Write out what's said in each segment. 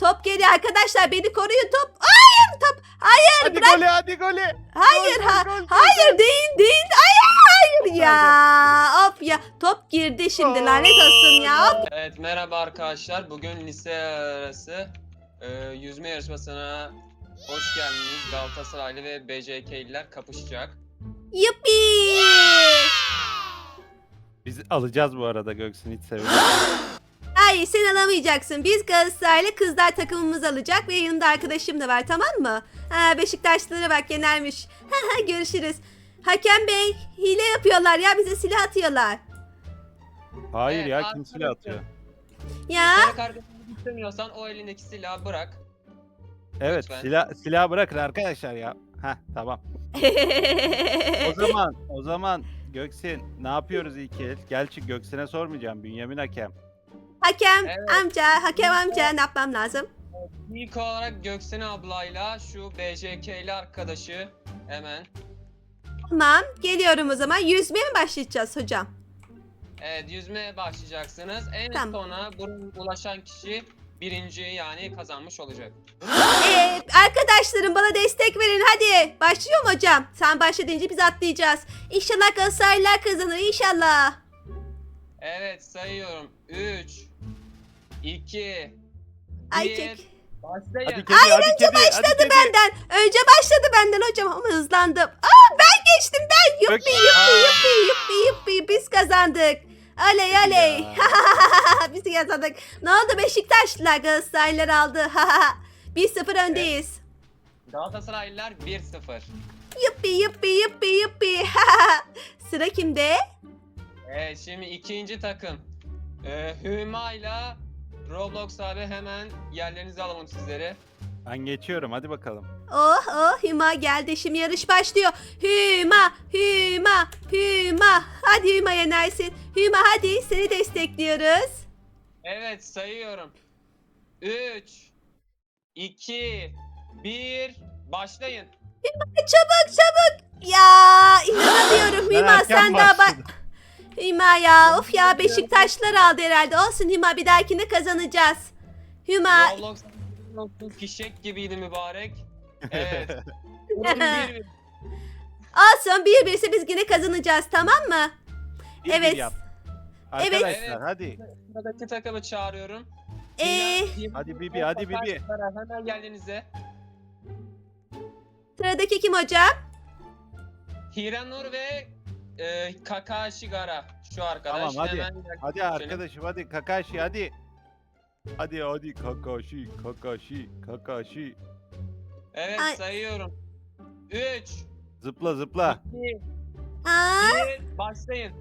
Top geliyor arkadaşlar. Beni koruyun top. Hayır top. Hayır Hadi bırak. gole hadi gole. Hayır Gol, ha. gol, gol, Hayır değil değil. Hayır hayır ya. Of ya. Top girdi şimdi lanet olsun ya. Hop. Evet merhaba arkadaşlar. Bugün lise arası e, yüzme yarışmasına hoş geldiniz. Galatasaraylı ve BJK'liler kapışacak. Yuppi. Biz alacağız bu arada Göksin hiç sevindim. Hayır sen alamayacaksın. Biz Galatasaraylı kızlar takımımız alacak ve yanımda arkadaşım da var tamam mı? Ha, Beşiktaşlılara bak yenermiş. Görüşürüz. Hakem Bey hile yapıyorlar ya bize silah atıyorlar. Hayır Evet, ya arkadaşlar. kim silah atıyor? Ya Yetenek arkadaşını istemiyorsan o elindeki silahı bırak. Evet Lütfen. silah silah bırakın arkadaşlar ya. Heh tamam. O zaman o zaman Göksin ne yapıyoruz ilk el? Gerçi Göksin'e sormayacağım. Bünyamin hakem. Hakem Evet. amca, hakem amca ne yapmam lazım? İlk olarak Göksene ablayla şu BJK'li arkadaşı hemen. Tamam geliyorum o zaman. Yüzmeye mi başlayacağız hocam? Evet yüzmeye başlayacaksınız. En Tamam. sona buraya ulaşan kişi birinci yani kazanmış olacak. Ee, arkadaşlarım bana destek verin hadi. Başlıyor mu hocam? Sen başla deyince biz atlayacağız. İnşallah Galatasaraylılar kazanır inşallah. Evet sayıyorum. 3 2 Ay 1 çek. Başlayın. Hadi kedi hadi kedi. Başladı hadi kedi. benden. Önce başladı benden hocam ama hızlandım. Aa ben geçtim ben. Yuppi Peki. yuppi yuppi yuppi yuppi biz kazandık. Oley oley. biz kazandık. Ne oldu Beşiktaşlılar Galatasaraylılar aldı. 1-0 öndeyiz. Galatasaraylılar 1-0. Yuppi yuppi yuppi yuppi. Sıra kimde? Evet şimdi ikinci takım. Ee, Hüma ile Roblox abi hemen yerlerinizi alalım sizleri. Ben geçiyorum hadi bakalım. Oh oh Hüma geldi şimdi yarış başlıyor. Hüma Hüma Hüma. Hadi Hüma yenersin. Hüma hadi seni destekliyoruz. Evet sayıyorum. 3 2 1 başlayın. Çabuk çabuk. Ya inanamıyorum Ben Hüma erken sen daha bak. başladım. Hüma ya of ya Beşiktaşlar aldı herhalde. Olsun Hüma bir dahakine kazanacağız. Hüma Roblox fişek gibiydi mübarek. Evet. Bir- olsun bir birisi biz yine kazanacağız tamam mı? Bir bir Evet. yap. Evet. Arkadaşlar Evet. hadi. Sıradaki takımı çağırıyorum. Ee, Hadi Bibi, hadi Bibi. Hemen geldiğinizde. sıradaki kim hocam? Hiranur ve e, Kakashi Gara şu arkadaş. Tamam, hadi. Hemen Hadi arkadaşım hadi Kakashi hadi. Hadi hadi Kakashi Kakashi Kakashi. Evet Ay. sayıyorum. 3 Zıpla zıpla. 2 Aa, 1 başlayın.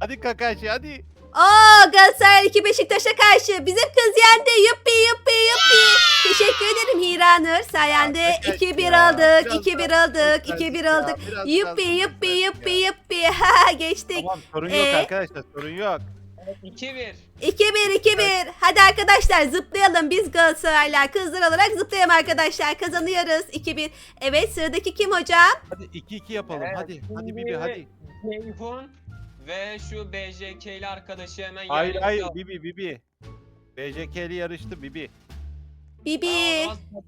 Hadi Kakashi hadi. Oo Galatasaray 2 Beşiktaş'a karşı bizim kız yendi. Yuppi yuppi yuppi. Teşekkür ederim Hiranur. Sayende Arkadaş 2-1 ya, aldık. biraz 2-1 daha aldık. göstersin 2-1 ya, aldık. biraz Yuppi daha yuppi yuppi ya. yuppi. Ha geçtik. Tamam sorun yok Ee? arkadaşlar sorun yok. Evet 2-1. 2-1 2-1. Hadi arkadaşlar zıplayalım. Biz Galatasaraylar kızlar olarak zıplayalım arkadaşlar. Kazanıyoruz 2-1. Evet sıradaki kim hocam? Hadi 2-2 yapalım Evet, hadi. Hadi şimdi Bibi hadi. Ceyhun ve şu BJK'li arkadaşı hemen Hayır yerlerinizi hayır. Bibi Bibi. BJK'li yarıştı Bibi. Bibi. O zaman-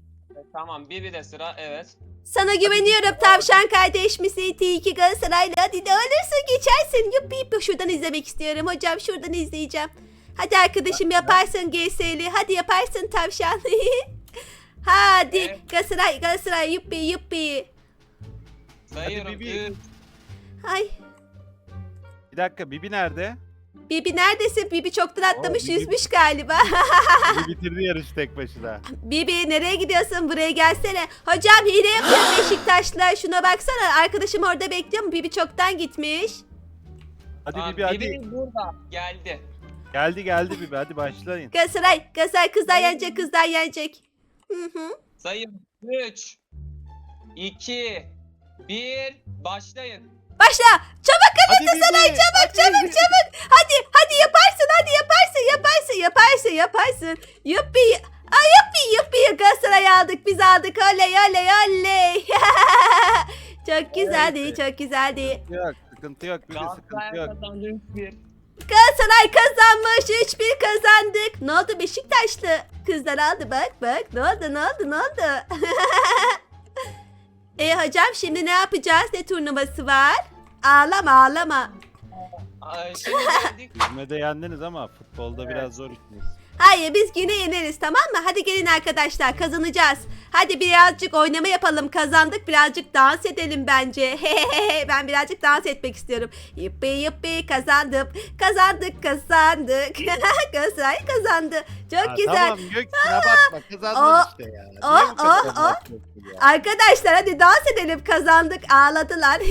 Tamam Bibi de sıra evet. Sana güveniyorum tavşan kardeş misin? T2 Galatasaraylı. Hadi ne olursa geçersin. Yuppi. Şuradan izlemek istiyorum hocam. Şuradan izleyeceğim. Hadi arkadaşım yaparsın GS'li. Hadi yaparsın tavşan. Hadi Evet. Galatasaray Galatasaray yuppi yuppi. Sayıyorum. Bibi. 3 Ay Bir dakika Bibi nerede? Bibi neredesin? Bibi çoktan atlamış Bibi- yüzmüş galiba. Bibi bitirdi yarışı tek başına. Bibi nereye gidiyorsun? Buraya gelsene. Hocam hile yapıyor Beşiktaşlılar. Şuna baksana. Arkadaşım orada bekliyor mu? Bibi çoktan gitmiş. Hadi Tamam, Bibi hadi. Bibi burada geldi. Geldi geldi Bibi hadi başlayın. Galatasaray, Galatasaray kızlar yenecek, kızlar yenecek. Hı hı. Sayıyorum. 3 2 1 başlayın. Başla. Çabuk Hadi Galatasaray Bibi, çabuk çabuk çabuk. Hadi hadi yaparsın hadi yaparsın yaparsın yaparsın yaparsın. Yuppi. Ay yuppi yuppi Galatasaray aldık biz aldık oley oley oley. çok güzeldi Evet. çok güzeldi. Sıkıntı yok sıkıntı yok sıkıntı Galatasaray yok. kazandı 3-1. Galatasaray kazanmış. 3-1 kazandık. Ne oldu Beşiktaşlı? Kızlar aldı bak bak. Ne oldu ne oldu ne oldu? e hocam şimdi ne yapacağız? Ne turnuvası var? Ağlama ağlama. Ay. Yüzmede yendiniz ama futbolda biraz zor işiniz. Hayır biz yine yeneriz tamam mı? Hadi gelin arkadaşlar kazanacağız. Hadi birazcık oynama yapalım kazandık birazcık dans edelim bence. ben birazcık dans etmek istiyorum. Yuppi yuppi kazandım. Kazandık kazandık. Galatasaray kazandı. Çok Ha, güzel. Tamam Göksin abartma kazandın Oh, işte ya. Niye bu kadar abartıyorsun ya? Arkadaşlar hadi dans edelim kazandık ağladılar.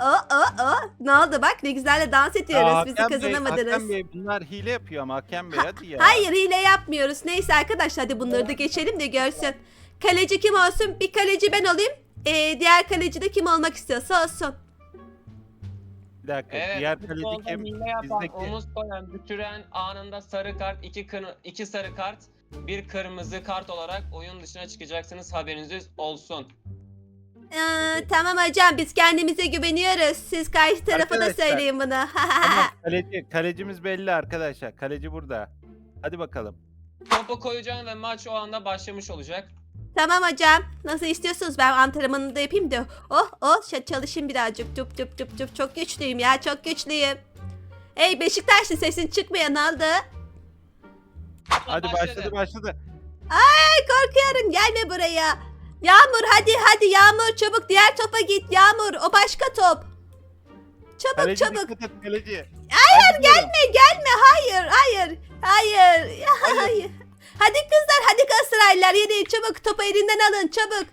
o o o ne oldu bak ne güzel de dans ediyoruz Aa, bizi Hakem Bey, kazanamadınız. Hakem Bey bunlar hile yapıyor ama Hakem Bey hadi ya. Hayır hile yapmıyoruz. Neyse arkadaşlar hadi bunları da geçelim de görsün. Kaleci kim olsun? Bir kaleci ben olayım. Ee, diğer kaleci de kim olmak istiyorsa olsun. Bir dakika Evet, diğer kaleci futbolda kim? hile yapan, Bizdeki- omuz koyan, düşüren anında sarı kart, iki, kır- iki sarı kart, bir kırmızı kart olarak oyun dışına çıkacaksınız haberiniz olsun. Ee, tamam hocam biz kendimize güveniyoruz. Siz karşı tarafa da Arkadaşlar, söyleyin bunu. Tamam, kaleci, kalecimiz belli arkadaşlar. Kaleci burada. Hadi bakalım. Topu koyacağım ve maç o anda başlamış olacak. Tamam hocam. Nasıl istiyorsunuz? Ben antrenmanını da yapayım da. Oh oh çalışayım birazcık. Cup cup cup cup. Çok güçlüyüm ya çok güçlüyüm. Hey Beşiktaşlı sesin çıkmıyor ne oldu? Hadi başladı başladı. Ay korkuyorum gelme buraya. Yağmur hadi hadi Yağmur çabuk diğer topa git Yağmur o başka top. Çabuk Kaleci çabuk. dikkat et kaleci. Hayır Gelme gelme hayır hayır hayır ya, hayır. Hadi kızlar hadi Galatasaraylılar yedi çabuk topu elinden alın çabuk.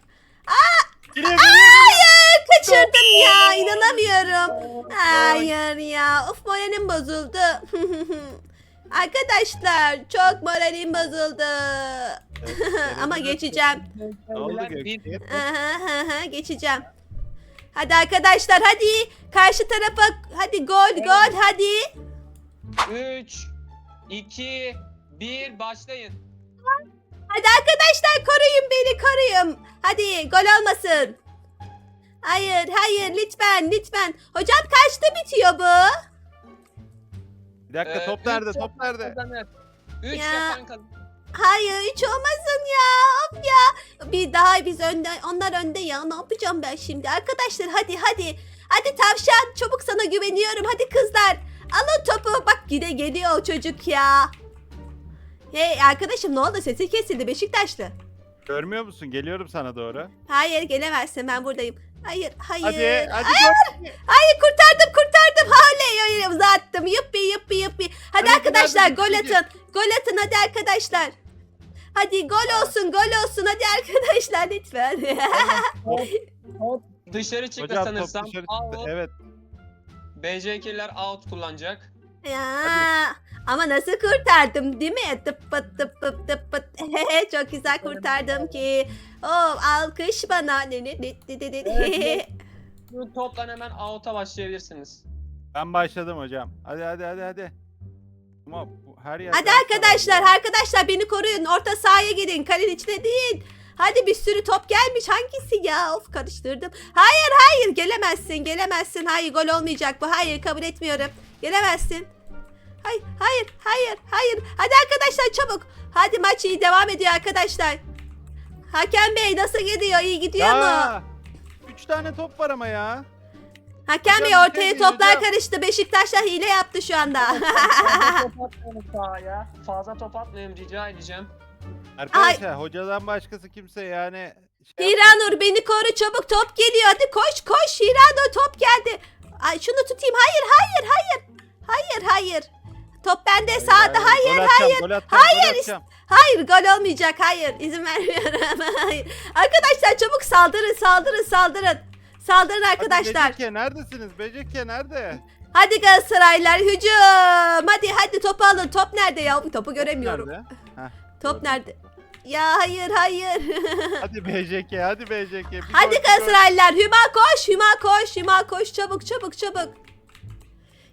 Hayır kaçırdım ya inanamıyorum. Hayır ya of moralim bozuldu. Arkadaşlar çok moralim bozuldu. Ama geçeceğim. Ne oldu aha, geçeceğim. Hadi arkadaşlar hadi karşı tarafa hadi gol gol hadi. 3, 2, 1 başlayın. Hadi arkadaşlar koruyun beni koruyun. Hadi gol olmasın. Hayır hayır lütfen lütfen. Hocam kaçta bitiyor bu? Bir dakika Ee, top üç nerede top nerede? Kazanır. 3 Ya. yapan kazanır. Hayır hiç olmasın ya. Of ya. Bir daha biz önde onlar önde ya. Ne yapacağım ben şimdi? Arkadaşlar hadi hadi. Hadi tavşan çabuk sana güveniyorum. Hadi kızlar. Alın topu. Bak gide geliyor o çocuk ya. Hey arkadaşım ne oldu? Sesi kesildi Beşiktaşlı. Görmüyor musun? Geliyorum sana doğru. Hayır gelemezsin ben buradayım. Hayır hayır. Hadi hadi hayır, gol. hayır kurtardım kurtardım. Oley uzattım. Yuppi yuppi yuppi. Hadi Hadi, arkadaşlar gol atın. Gol atın hadi arkadaşlar. Hadi gol olsun gol olsun hadi arkadaşlar lütfen. Dışarı çıktı Hocam sanırsam. dışarı çıktı. Evet. BJK'ler out kullanacak. Ya, ama nasıl kurtardım değil mi? Tıp pıt tıp pıt tıp pıt. Çok güzel kurtardım ki. Oh alkış bana. Ne, ne, ne, ne, ne, ne. Evet, Bu toplan hemen out'a başlayabilirsiniz. Ben başladım hocam. Hadi hadi hadi hadi. Ama bu her yer. Hadi arkadaşlar, arkadaşlar beni koruyun. Orta sahaya gidin. Kalenin içine değil. Hadi bir sürü top gelmiş. Hangisi ya? Of karıştırdım. Hayır, hayır. Gelemezsin, gelemezsin. Hayır, gol olmayacak bu. Hayır, kabul etmiyorum. Gelemezsin. Hayır, hayır, hayır, hayır. Hadi arkadaşlar çabuk. Hadi maç iyi devam ediyor arkadaşlar. Hakem Bey nasıl gidiyor? İyi gidiyor mu? Üç tane top var ama ya. Hakem hocam, Bey şey ortaya diyeceğim. toplar karıştı. Beşiktaşlar hile yaptı şu anda. Fazla top atmayın sahaya. Fazla top atmayın rica edeceğim. Arkadaşlar hocadan başkası kimse yani. şey. Hiranur beni koru çabuk top geliyor hadi koş koş Hiranur top geldi. Ay şunu tutayım hayır hayır hayır. Hayır hayır. Top bende sağda hayır hayır. atacağım, gol atacağım, hayır, gol atacağım. Hayır gol olmayacak hayır izin vermiyorum. hayır. Arkadaşlar çabuk saldırın saldırın saldırın. Saldırın arkadaşlar. Hadi Beceke neredesiniz? Beceke nerede? Hadi Galatasaraylar hücum. Hadi hadi topu alın. Top nerede ya? Topu göremiyorum. Nerede? Top nerede? Ya hayır hayır. Hadi BJK, hadi BJK. Bir Hadi Galatasaraylılar Hüma koş Hüma koş Hüma koş çabuk çabuk çabuk.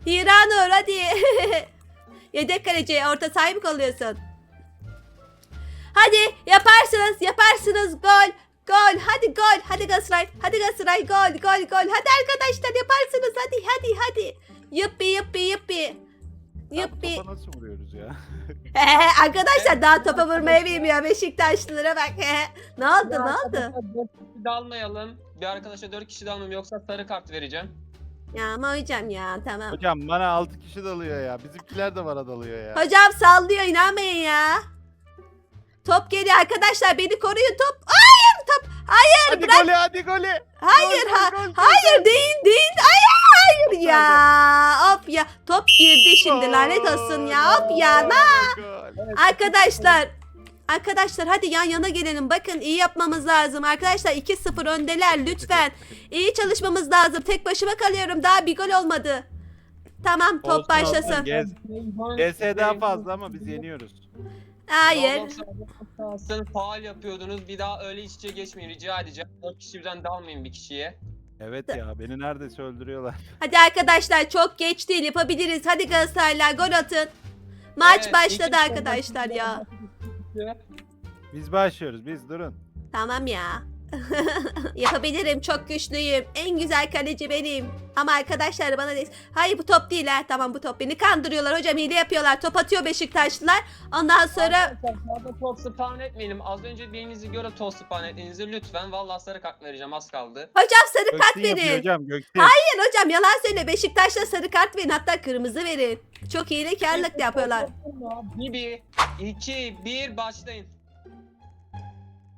Hiranur hadi. Yedek kaleci orta sahip kalıyorsun. Hadi yaparsınız yaparsınız gol gol hadi gol hadi Galatasaray hadi Galatasaray gol gol gol hadi arkadaşlar yaparsınız hadi hadi hadi. Yuppi yuppi yuppi. Yuppi. topa nasıl vuruyoruz ya? Arkadaşlar daha topa vurmayı bilmiyor Beşiktaşlılara bak. ne oldu ne oldu? Dört kişi de almayalım. Bir arkadaşa 4 kişi de almayalım yoksa sarı kart vereceğim. Ya ama hocam ya tamam. Hocam bana 6 kişi dalıyor ya. Bizimkiler de bana dalıyor ya. Hocam sallıyor inanmayın ya. Top geliyor arkadaşlar beni koruyun top. Hayır top. Hayır hadi bırak. golü hadi golü. Hayır Gol, ha. gol, gol, Hayır değil değil. Hayır hayır ya. Of ya. Top girdi şimdi lanet olsun ya. Of ya. Na. Gol. Arkadaşlar. Arkadaşlar hadi yan yana gelelim. Bakın iyi yapmamız lazım. Arkadaşlar 2-0 öndeler lütfen. İyi çalışmamız lazım. Tek başıma kalıyorum. Daha bir gol olmadı. Tamam top Olsun, başlasın. olsun. Gez. GS daha fazla ama biz yeniyoruz. Hayır. Sen faal yapıyordunuz. Bir daha öyle iç içe geçmeyin rica edeceğim. 4 kişi birden dalmayın bir kişiye. Evet ya beni neredeyse öldürüyorlar. Hadi arkadaşlar çok geç değil yapabiliriz. Hadi Galatasaraylar gol atın. Maç Evet, başladı arkadaşlar ya. Biz başlıyoruz biz durun. Tamam ya. Yapabilirim çok güçlüyüm. En güzel kaleci benim. Ama arkadaşlar bana değil. Hayır bu top değil ha. Tamam bu top. Beni kandırıyorlar hocam hile yapıyorlar. Top atıyor Beşiktaşlılar. Ondan sonra Arkadaşlar top spawn etmeyelim. Az önce birinizi göre top spawn ettiğinizi lütfen. Vallahi sarı kart vereceğim az kaldı. hocam sarı kart Göksin yapıyor verin. hocam Göksin. Hayır hocam yalan söyle. Beşiktaş'ta sarı kart verin. Hatta kırmızı verin. Çok hilekarlık yapıyorlar. Bir, iki, bir başlayın.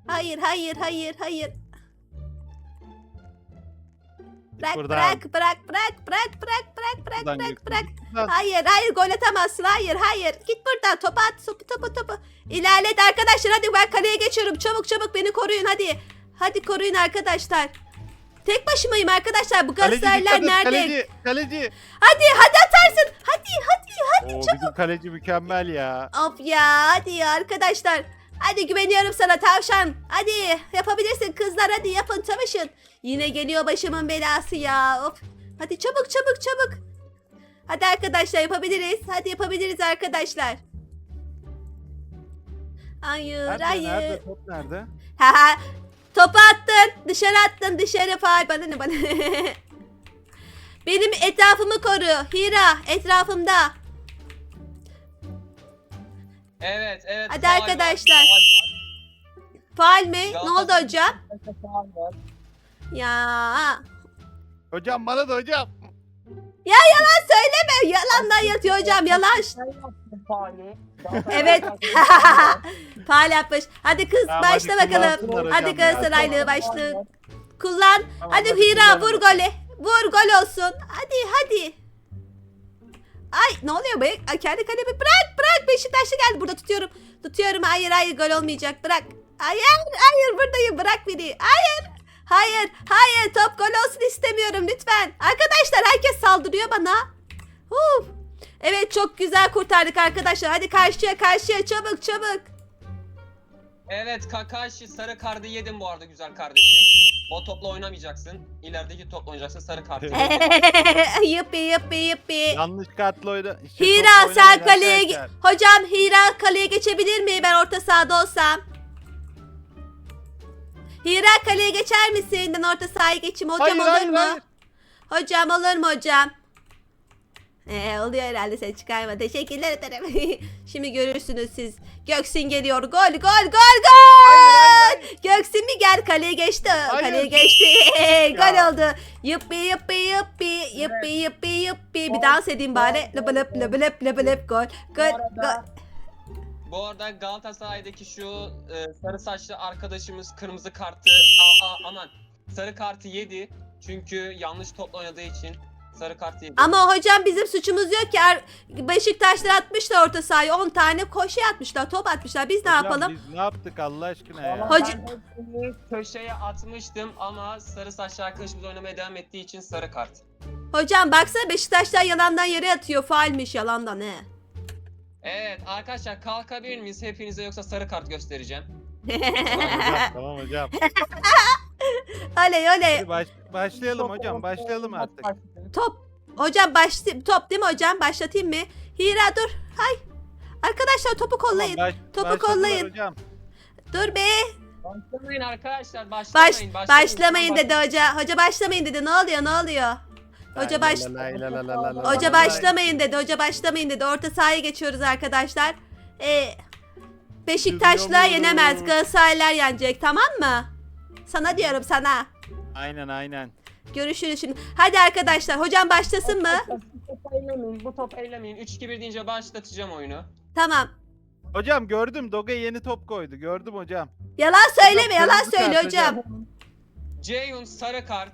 Hayır hayır hayır hayır. Bırak Buradan. bırak bırak bırak bırak bırak bırak bırak Buradan bırak bırak. Hayır hayır gol atamazsın hayır hayır. Git buradan topu at topu topu topu. İlerlet arkadaşlar hadi ben kaleye geçiyorum. Çabuk çabuk beni koruyun hadi. Hadi koruyun arkadaşlar. Tek başımayım arkadaşlar. Bu Kaleci et, nerede? Kaleci, kaleci. Hadi hadi atarsın. Hadi hadi hadi. Oo, bizim kaleci mükemmel ya. Of ya hadi ya arkadaşlar. Hadi güveniyorum sana tavşan. Hadi yapabilirsin kızlar hadi yapın çalışın. Yine geliyor başımın belası ya. Of. Hadi çabuk çabuk çabuk. Hadi arkadaşlar yapabiliriz. Hadi yapabiliriz arkadaşlar. Hayır Nerede, hayır. nerede top nerede? Ha. Topu attın. Dışarı attın. Dışarı faal. Bana ne bana. Benim etrafımı koru. Hira etrafımda. Evet evet. Hadi var, arkadaşlar. faul var. Faal mi? Ne oldu hocam? Var. Ya. Hocam bana da hocam. Ya yalan söyleme. Yalandan yatıyor hocam. Yalan. Evet. Faal yapmış. Hadi kız Tamam, başla hadi bakalım. Hadi ya. Galatasaraylı tamam. Kullan. Tamam, hadi hadi Hira vur golü. Vur gol olsun. Hadi hadi. Ay ne oluyor be? Ay, kendi kalemi bırak bırak. Beşiktaşlı geldi. Burada tutuyorum. Tutuyorum. Hayır hayır gol olmayacak. Bırak. Hayır hayır buradayım. Bırak beni. Hayır. Hayır hayır top gol olsun istemiyorum lütfen. Arkadaşlar herkes saldırıyor bana. Uf. Evet çok güzel kurtardık arkadaşlar. Hadi karşıya karşıya çabuk çabuk. Evet Kakashi sarı kartı yedin bu arada güzel kardeşim. O topla oynamayacaksın. İlerideki topla oynayacaksın sarı kartı. yuppi yuppi yuppi. Yanlış kartla oyna. şey, Hira topla sen kaleye ge- arkadaşlar. Hocam Hira kaleye geçebilir mi? Ben orta sahada olsam. Hira kaleye geçer misin? Ben orta sahaya geçeyim. Hocam Hayır, olur hayır, mu? hayır. Hocam olur mu hocam? Ee, oluyor herhalde sen çıkarma. Teşekkürler ederim. Şimdi görürsünüz siz. Göksin geliyor. Gol gol gol gol. Göksin mi gel kaleye geçti. Kaleye geçti. gol oldu. Yuppi yuppi yuppi yuppi yuppi yuppi. Bir dans edeyim bari. Löp löp löp löp löp löp gol. Gol gol. Bu arada Galatasaray'daki şu e, sarı saçlı arkadaşımız kırmızı kartı aa, aa, aman sarı kartı yedi. Çünkü yanlış topla oynadığı için sarı kartı yedi. Ama hocam bizim suçumuz yok ki. Er- Beşiktaşlar atmışlar orta sahaya 10 tane koşu atmışlar, top atmışlar. Biz ne Hocam yapalım? Biz ne yaptık Allah aşkına ya? Hepsini köşeye atmıştım ama sarı saçlı arkadaşımız oynamaya devam ettiği için sarı kart. Hocam baksana Beşiktaşlar yalandan yere atıyor. Faalmiş yalandan he. Evet arkadaşlar kalkabilir miyiz hepinize yoksa sarı kart göstereceğim. Tamam hocam, tamam hocam. oley oley. Hadi baş- başlayalım hocam başlayalım artık. Top. Hocam baş top değil mi hocam? Başlatayım mı? Hira dur. Hay. Arkadaşlar topu kollayın. Tamam, baş- Topu kollayın. Hocam. Dur be. Başlamayın arkadaşlar Baş başlamayın. başlamayın dedi hoca. Hoca başlamayın dedi. Ne oluyor? Ne oluyor? Hoca baş Hoca başlamayın dedi. Hoca başlamayın dedi. Orta sahaya geçiyoruz arkadaşlar. Ee, Beşiktaşlar yenemez. Galatasaraylar yenecek tamam mı? Sana diyorum sana. Aynen aynen. Görüşürüz şimdi. Hadi arkadaşlar hocam başlasın mı? Bu topu ellemeyin. Bu topu ellemeyin. 3-2-1 deyince başlatacağım oyunu. Tamam. Hocam gördüm Doge yeni top koydu. Gördüm hocam. Yalan söyleme yalan kırmızı söyle kart hocam. Ceyhun sarı kart.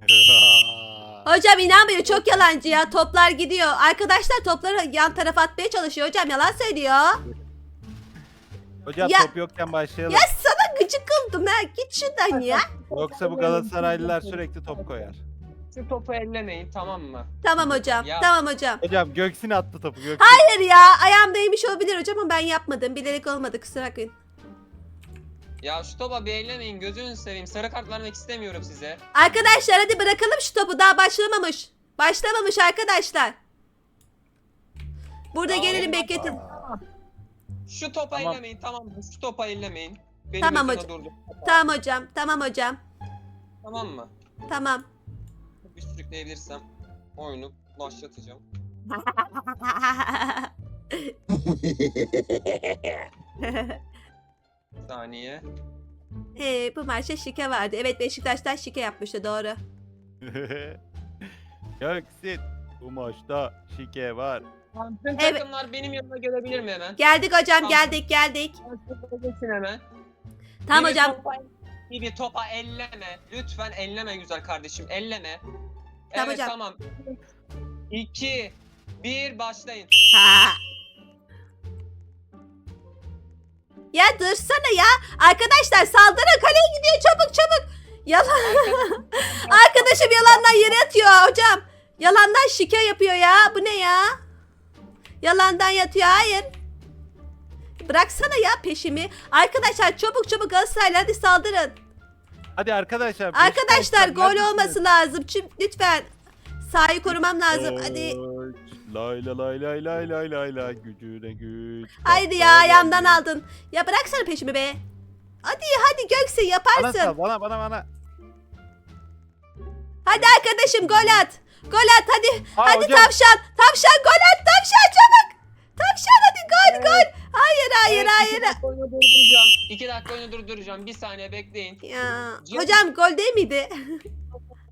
Hocam inanmıyor çok yalancı ya. Toplar gidiyor. Arkadaşlar topları yan tarafa atmaya çalışıyor. Hocam yalan söylüyor. hocam Ya- top yokken başlayalım. Ya gıcık oldum ha. Git şuradan ya. Yoksa bu Galatasaraylılar sürekli top koyar. Şu topu ellemeyin tamam mı? Tamam hocam. Ya. Tamam hocam. Hocam Göksin attı topu Göksin. Hayır ya. Ayağım değmiş olabilir hocam ama ben yapmadım. Bilerek olmadı kusura bakmayın. Ya şu topa bir ellemeyin. Gözünüzü seveyim. Sarı kart vermek istemiyorum size. Arkadaşlar hadi bırakalım şu topu. Daha başlamamış. Başlamamış arkadaşlar. Burada Tamam. gelelim bekletin. Şu topa Tamam. ellemeyin tamam mı? Şu topa ellemeyin. Benim Tamam hocam. Tamam hocam. Tamam hocam. Tamam mı? Tamam. Bir sürükleyebilirsem oyunu başlatacağım. Bir saniye. He, bu maçta şike vardı. Evet Beşiktaş'tan şike yapmıştı doğru. Göksin bu maçta şike var. Tüm Evet. takımlar benim yanıma gelebilir mi hemen? Geldik hocam Tamam. geldik geldik. Geçin hemen. Tamam Bir hocam. topa- Bir, bir topa elleme. Lütfen elleme güzel kardeşim. Elleme. Tamam evet hocam. tamam. 2 1 başlayın. Ha. Ya dursana ya. Arkadaşlar saldırın kaleye gidiyor çabuk çabuk. Yalan. Arkadaşım yalandan yere atıyor hocam. Yalandan şike yapıyor ya. Bu ne ya? Yalandan yatıyor. Hayır. Bıraksana ya peşimi. Arkadaşlar çabuk çabuk Galatasaraylı hadi saldırın. Hadi arkadaşlar. Arkadaşlar gol neredesiniz? olması lazım. Çünkü lütfen. Sahayı korumam lazım. Hadi. Koç, Lay lay lay lay lay lay lay lay gücüne güç. Haydi ya ayağımdan aldın. Ya bıraksana peşimi be. Hadi hadi Göksin Bana yaparsın. bana bana bana. Hadi arkadaşım gol at. Gol at hadi. Aa, hadi hocam. tavşan. Tavşan gol at tavşan çabuk. Tavşan gol gol. Hayır hayır Evet, hayır. iki dakika oyunu durduracağım. 2 dakika oyunu durduracağım. Bir saniye bekleyin. Ya, Canım. hocam gol değil miydi?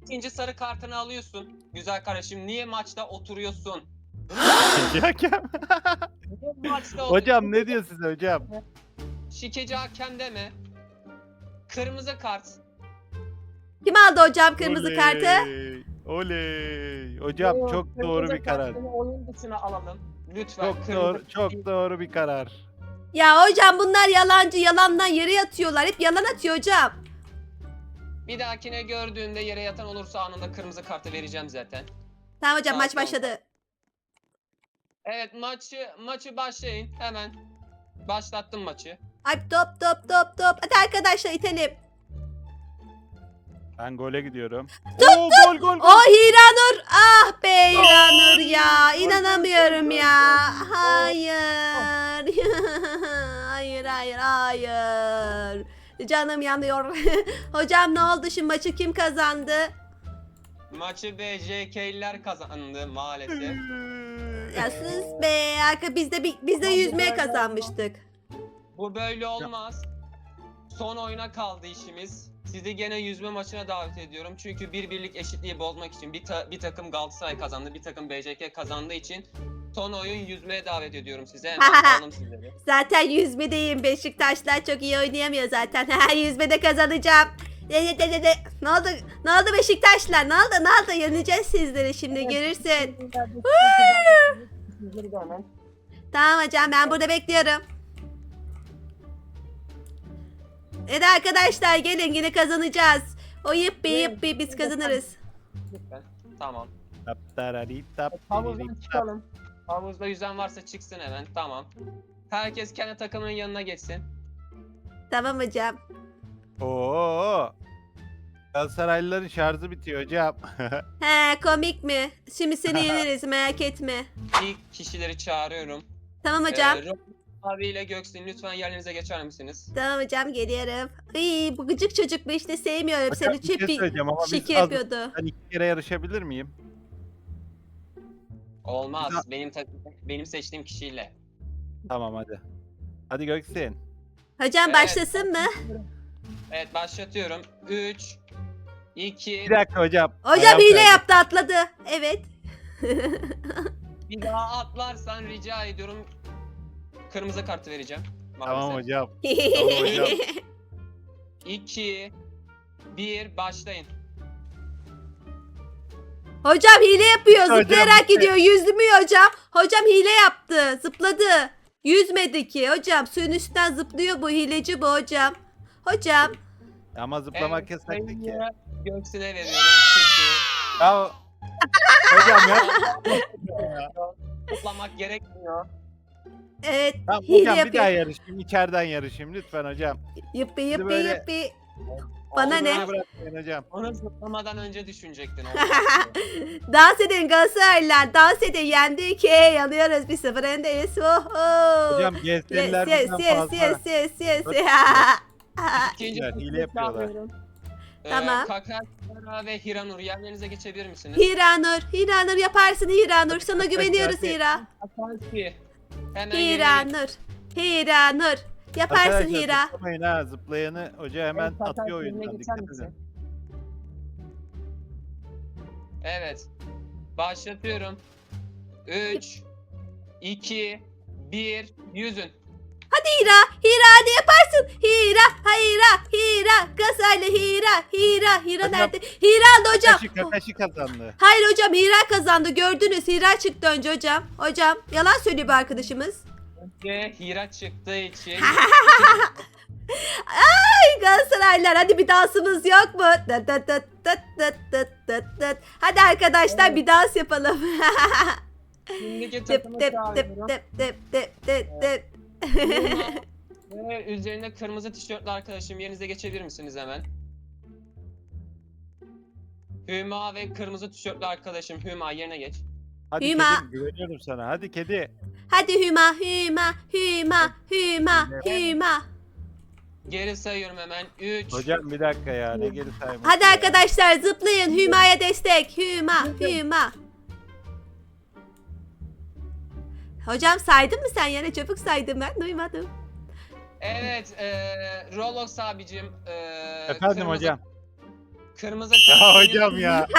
İkinci sarı kartını alıyorsun. Güzel kardeşim niye maçta oturuyorsun? Hakem. Niye maçta hocam ne diyor size hocam? Şikeci hakem deme. Kırmızı kart. Kim aldı hocam kırmızı Oley, kartı? Oley. Hocam Yok, çok kırmızı doğru bir karar. kartını oyun dışına alalım. Lütfen. Çok kırmızı doğru, kart çok değil. doğru bir karar. Ya hocam bunlar yalancı yalandan yere yatıyorlar. Hep yalan atıyor hocam. Bir dahakine gördüğünde yere yatan olursa anında kırmızı kartı vereceğim zaten. Tamam hocam maç Tamam. başladı. Evet maçı maçı başlayın hemen. Başlattım maçı. Ay top top top top. Hadi arkadaşlar itelim. Ben gole gidiyorum. Oo, gol gol gol. Oh Hiranur. Ah be Hiranur ya. İnanamıyorum ya. Hayır. hayır hayır hayır. Canım yanıyor. Hocam ne oldu şimdi maçı kim kazandı? Maçı BJK'liler kazandı maalesef. Ya sus be. Arka biz de bi- biz de yüzmeye kazanmıştık. Bu böyle olmaz. Son oyuna kaldı işimiz. Sizi gene yüzme maçına davet ediyorum. Çünkü bir birlik eşitliği bozmak için bir, ta- bir takım Galatasaray kazandı, bir takım BJK kazandığı için son oyun yüzmeye davet ediyorum size. Hemen alalım sizleri. Zaten yüzmedeyim. Beşiktaşlar çok iyi oynayamıyor zaten. Yüzmede kazanacağım. De, de, de, de, de. Ne oldu? Ne oldu Beşiktaşlar? Ne oldu? Ne oldu? Yeneceğiz sizleri şimdi görürsün. Tamam hocam ben burada bekliyorum. Evet arkadaşlar gelin yine kazanacağız. O yippi yippi biz kazanırız. Lütfen. Tamam. Tap tarari tap Havuzdan tiriri tap. çıkalım. Havuzda yüzen varsa çıksın hemen. Tamam. Herkes kendi takımının yanına geçsin. Tamam hocam. Oo. Galatasaraylıların şarjı bitiyor hocam. He komik mi? Şimdi seni yeneriz merak etme. İlk kişileri çağırıyorum. Tamam hocam. Ee, Ro- Abi ile Göksin lütfen yerlerinize geçer misiniz? Tamam hocam geliyorum. Ay bu gıcık çocuk mu işte sevmiyorum Hocam, seni şey çepi söyleyeceğim ama biz şike az- yapıyordu. Ben iki kere yarışabilir miyim? Olmaz. Güzel. Benim ta- benim seçtiğim kişiyle. Tamam hadi. Hadi Göksin. Hocam Evet. başlasın mı? Evet başlatıyorum. 3 2 Bir dakika hocam. Hocam Ayağım hile kaydı. yaptı atladı. Evet. Bir daha atlarsan rica ediyorum kırmızı kartı vereceğim. Tamam Maalesef. hocam. Tamam hocam. 2 1 başlayın. Hocam hile yapıyor. Hocam, Zıplayarak gidiyor. Yüzmüyor hocam. Hocam hile yaptı. Zıpladı. Yüzmedi ki. Hocam suyun üstünden zıplıyor bu. Hileci bu hocam. Hocam. Ama zıplamak yasaktı ki. sayıyı Göksine veriyorum çünkü Ya hocam ya. toplamak gerekmiyor. Evet. Tamam Hile hocam bir yapıyor. daha yarışayım. içeriden yarışayım lütfen hocam. Yıppi yıppi böyle- yıppi. Bana ne? Bırakmayın hocam. Onu zıplamadan önce düşünecektin. dans edin Galatasaraylılar. Dans edin. Yendik. Hey, yanıyoruz. Bir sıfır öndeyiz. Oho. Hocam Yes GS'liler yes bizden yes fazla. yes yes yes. Hadi. İkinci hile yapıyorlar. Tamam. Ee, Kakasara ve Hiranur yerlerinize geçebilir misiniz? Hiranur. Hiranur yaparsın Hiranur. Sana güveniyoruz hadi. Hira. Geç. Hiranur. Hiranur. Yaparsın Arkadaşlar Hira. zıplamayın ha. Zıplayanı hoca hemen Evet, Kakasi atıyor oyundan. geçer Dikkat misin? edin. Evet. Başlatıyorum. 3 2 1 yüzün. Hira. Hira hadi yaparsın. Hira. Hira. Hira. Gazayla Hira. Hira. Hira Hocam. nerede? Hira da hocam. Kakashi, Kakashi kazandı. Hayır hocam Hira kazandı. Gördünüz. Hira çıktı önce hocam. Hocam yalan söylüyor bu arkadaşımız. Ve Hira çıktığı için Ay Galatasaraylılar hadi bir dansımız yok mu? Dıt dıt dıt dıt dıt dıt dıt dıt. Hadi arkadaşlar bir dans yapalım. tıp tıp tıp tıp tıp. Ve üzerinde kırmızı tişörtlü arkadaşım yerinize geçebilir misiniz hemen? Hüma ve kırmızı tişörtlü arkadaşım Hüma yerine geç. Hadi Hüma. kedim güveniyorum sana. Hadi kedi. Hadi Hüma Hüma Hüma Hüma Hüma. Geri sayıyorum hemen. 3 Hocam bir dakika ya. Ne geri saymak. Hadi ya. arkadaşlar zıplayın Hüma'ya destek. Hüma Hüma. Hocam saydın mı sen yine çabuk saydın ben duymadım. Evet, eee Roblox abicim. eee, Efendim kırmızı- hocam. Kırmızı Ya kartı- hocam ya.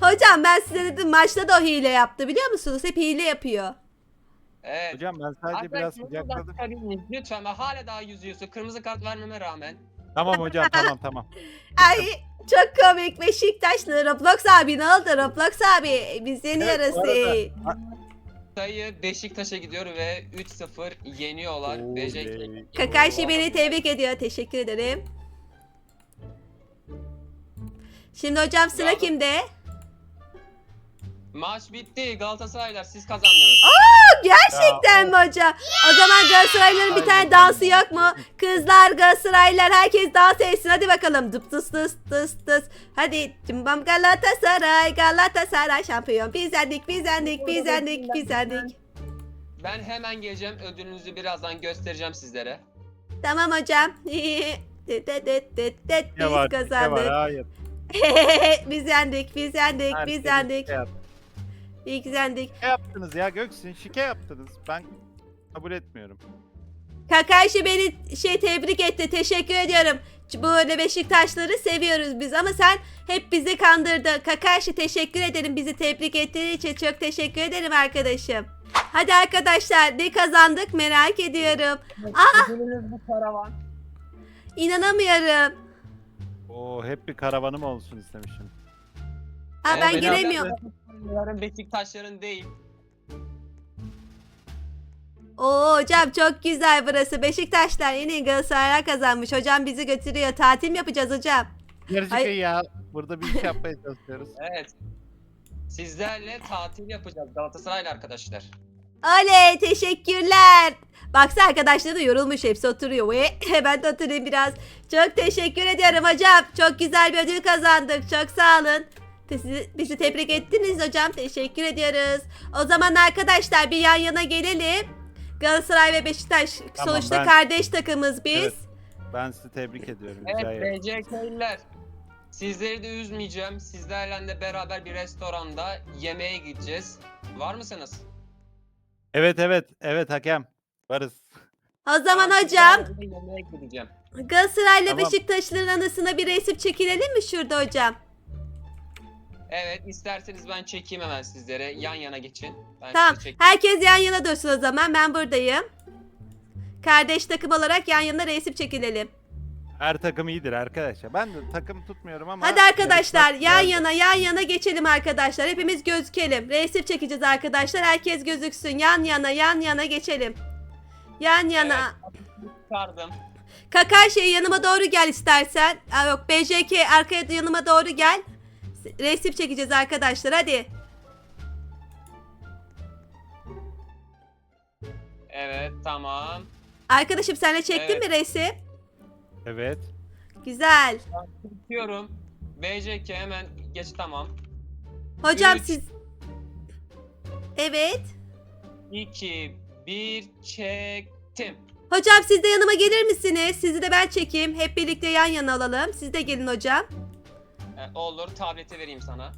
Hocam ben size dedim maçta da o hile yaptı biliyor musunuz? Hep hile yapıyor. Evet. Hocam ben sadece biraz Arkadaşlar, bir sıcakladım. dakika dinleyin. Lütfen ben hala daha yüzüyorsun. Kırmızı kart vermeme rağmen. Tamam hocam tamam tamam. Ay çok komik Beşiktaşlı Roblox abi ne oldu Roblox abi biz yeniyoruz. bu arada- Sayı Beşiktaş'a gidiyor ve 3-0 yeniyorlar. Oley. Kakashi beni tebrik ediyor teşekkür ederim. Şimdi hocam sıra Bravo. kimde? Maç bitti. Galatasaraylar siz kazandınız. Gerçekten mi hocam? O zaman Galatasaraylıların bir tane dansı yok mu? Kızlar Galatasaraylılar herkes dans etsin hadi bakalım. Dıp tıs tıs tıs tıs. Hadi cımbam Galatasaray Galatasaray şampiyon. Biz yendik biz yendik biz yendik biz yendik. Ben hemen geleceğim. Ödülünüzü birazdan göstereceğim sizlere. Tamam hocam. Dıt dıt dıt dıt dıt, Ne Biz var? Ne var? kazandık. Hayır. biz yendik biz yendik biz Herkes yendik. yaptı. Yendik. Şike yaptınız ya Göksin. Şike yaptınız. Ben kabul etmiyorum. Kakashi beni şey tebrik etti. Teşekkür ediyorum. Bu öyle Beşiktaşları seviyoruz biz ama sen hep bizi kandırdın. Kakashi teşekkür ederim bizi tebrik ettiğin için. Çok teşekkür ederim arkadaşım. Hadi arkadaşlar ne kazandık merak ediyorum. Ödülünüz bu karavan. İnanamıyorum. Oo hep bir karavanım olsun istemişim. Ee, ben giremiyorum. Yarın Beşiktaşların değil. Oo hocam çok güzel burası. Beşiktaşlar yeni Galatasaraylar kazanmış. Hocam bizi götürüyor. Tatil mi yapacağız hocam? Gerçekten Ay- ya. Burada bir iş yapmaya çalışıyoruz. Evet. Sizlerle tatil yapacağız Galatasaraylı arkadaşlar. Oley teşekkürler. Baksa arkadaşlar da yorulmuş hepsi oturuyor. Ve ben de oturayım biraz. Çok teşekkür ediyorum hocam. Çok güzel bir ödül kazandık. Çok sağ olun. Sizi, bizi tebrik ettiniz hocam. Teşekkür ediyoruz. O zaman arkadaşlar bir yan yana gelelim. Galatasaray ve Beşiktaş Tamam, sonuçta ben- kardeş takımız biz. Evet. Ben sizi tebrik ediyorum. Evet. BCK'liler. Sizleri de üzmeyeceğim. Sizlerle de beraber bir restoranda yemeğe gideceğiz. Var mısınız? Evet evet evet hakem. Varız. O zaman Ben hocam sizlerle de Yemeğe gideceğim. Galatasaray'la Tamam. Beşiktaş'ın anısına bir resim çekilelim mi şurada hocam? Evet isterseniz ben çekeyim hemen sizlere. Yan yana geçin. Ben Tamam. sizi çekeyim. Herkes yan yana dursun o zaman. Ben buradayım. Kardeş takım olarak yan yana resim çekilelim. Her takım iyidir arkadaşlar. Ben de takım tutmuyorum ama. Hadi arkadaşlar yarışmak yan güzeldir. yana yan yana geçelim arkadaşlar. Hepimiz gözükelim. Resim çekeceğiz arkadaşlar. Herkes gözüksün. Yan yana yan yana geçelim. Yan yana. Çıkardım. Kakay şey yanıma doğru gel istersen. Aa, yok BJK arkaya yanıma doğru gel. Resim çekeceğiz arkadaşlar hadi. Evet tamam. Arkadaşım sen de çektin Evet. mi resim? Evet. Güzel. Çekiyorum. BCK hemen geç tamam. Hocam Üç. siz... Evet. 2 1 çektim. Hocam siz de yanıma gelir misiniz? Sizi de ben çekeyim. Hep birlikte yan yana alalım. Siz de gelin hocam. Ee, olur tableti vereyim sana.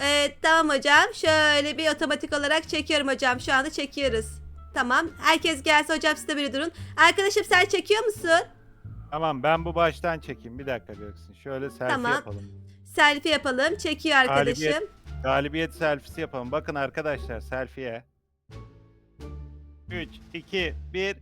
Evet tamam hocam. Şöyle bir otomatik olarak çekiyorum hocam. Şu anda çekiyoruz. Tamam. Herkes gelse hocam siz de biri durun. Arkadaşım sen çekiyor musun? Tamam ben bu baştan çekeyim. Bir dakika Göksin. Şöyle selfie Tamam. yapalım. Selfie yapalım. Çekiyor arkadaşım. Galibiyet. Galibiyet selfiesi yapalım. Bakın arkadaşlar selfie'ye. 3, 2, 1.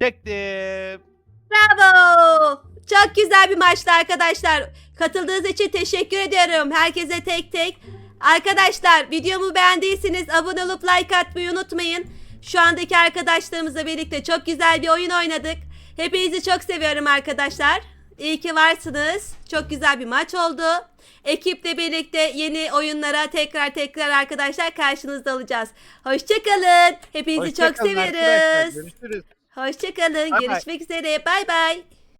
Çektim. Bravo. Çok güzel bir maçtı arkadaşlar. Katıldığınız için teşekkür ediyorum. Herkese tek tek. Arkadaşlar videomu beğendiyseniz abone olup like atmayı unutmayın. Şu andaki arkadaşlarımızla birlikte çok güzel bir oyun oynadık. Hepinizi çok seviyorum arkadaşlar. İyi ki varsınız. Çok güzel bir maç oldu. Ekiple birlikte yeni oyunlara tekrar tekrar arkadaşlar karşınızda olacağız. Hoşçakalın. Hepinizi çok Hoşça kalın arkadaşlar, seviyoruz. Hoşçakalın. Görüşmek üzere. Bay bay.